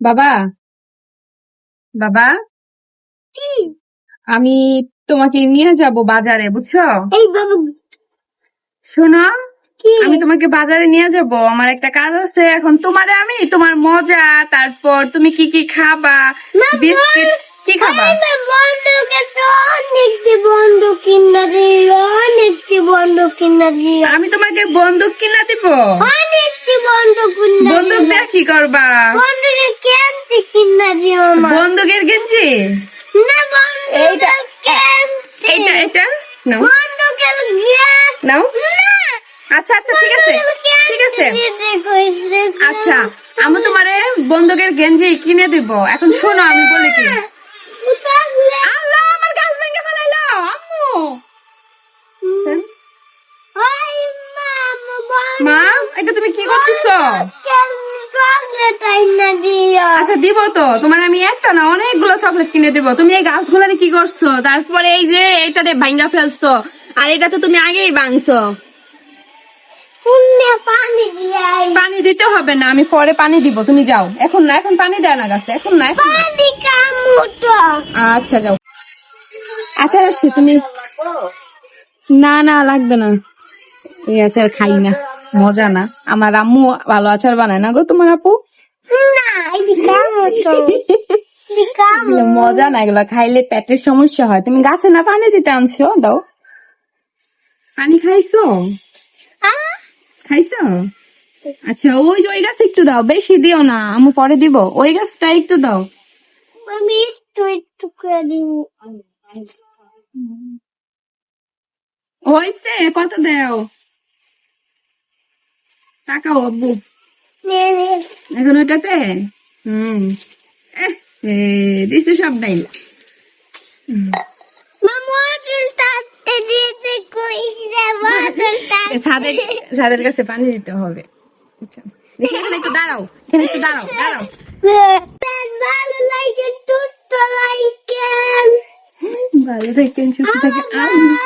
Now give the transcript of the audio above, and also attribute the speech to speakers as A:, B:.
A: বাবা? বাবা?
B: কি?
A: আমি তোমাকে নিয়ে যাব বাজারে বুঝছ?
B: এই বাবা।
A: শোনো
B: কি?
A: আমি তোমাকে বাজারে নিয়ে যাব। আমার একটা কাজ আছে এখন তোমারে আমি তোমার মজা তারপর তুমি কি কি খাবা? বিস্কিট কি খাবা?
B: আমি
A: তোমাকে বন্দুক কিনা দিব?
B: অনেকটি বন্ধু কিনা
A: বন্দুক দিয়ে কি করবা? বন্দুকের গেঞ্জি?
B: না
A: এইটা, এটা নাও। নাও।
B: না।
A: আচ্ছা আচ্ছা ঠিক আছে। ঠিক আছে। আচ্ছা আমি তোমারে বন্দুকের গেঞ্জি কিনে দিব। এখন শোনো আমি বলি কি। আল্লাহ আমার গাছ ভেঙে ফেলাইলো আম্মু।
B: মা আমার
A: এটা তুমি কি করতেছো?
B: দিও
A: আচ্ছা দিব তো। তোমার আমি একটা না অনেকগুলো চকলেট কিনে দিব। তুমি এই গাছগুলারে কি করছ? তারপরে এই যে এইটাতে ভাঙ্গা ফেলছো। আর এটা তো তুমি আগেই ভাঙছো।
B: পানি
A: দিতে হবে না আমি পরে পানি দিব। তুমি যাও। এখন না এখন পানি দেয় না গাছে। এখন না এখন
B: পানি
A: আচ্ছা যাও। আচ্ছা আসছি তুমি না না লাগবে না। এই আচার খাই না। মজা না। আমার আম্মু ভালো আচার বানায় না গো তোমার আপু? মজা না এগুলো খাইলে পেটের সমস্যা হয়। তুমি গাছে না পানি দিতে আনছো? দাও। পানি খাইছো? খাইছো? আচ্ছা ওই যে ওই গাছ একটু দাও বেশি দিও না আমি পরে দিব। ওই গাছটা একটু দাও।
B: আমি একটু একটু করে দিব।
A: হইছে কত দেও? টাকা
B: নে
A: এখন ওইটাতে হুম। সব ছাদের কাছে পানি দিতে হবে। আচ্ছা। দেখি এখানে একটু দাঁড়াও এখানে একটু দাঁড়াও দাঁড়াও।
B: ভালো লাগে
A: থাকেন সুস্থ থাকেন। আম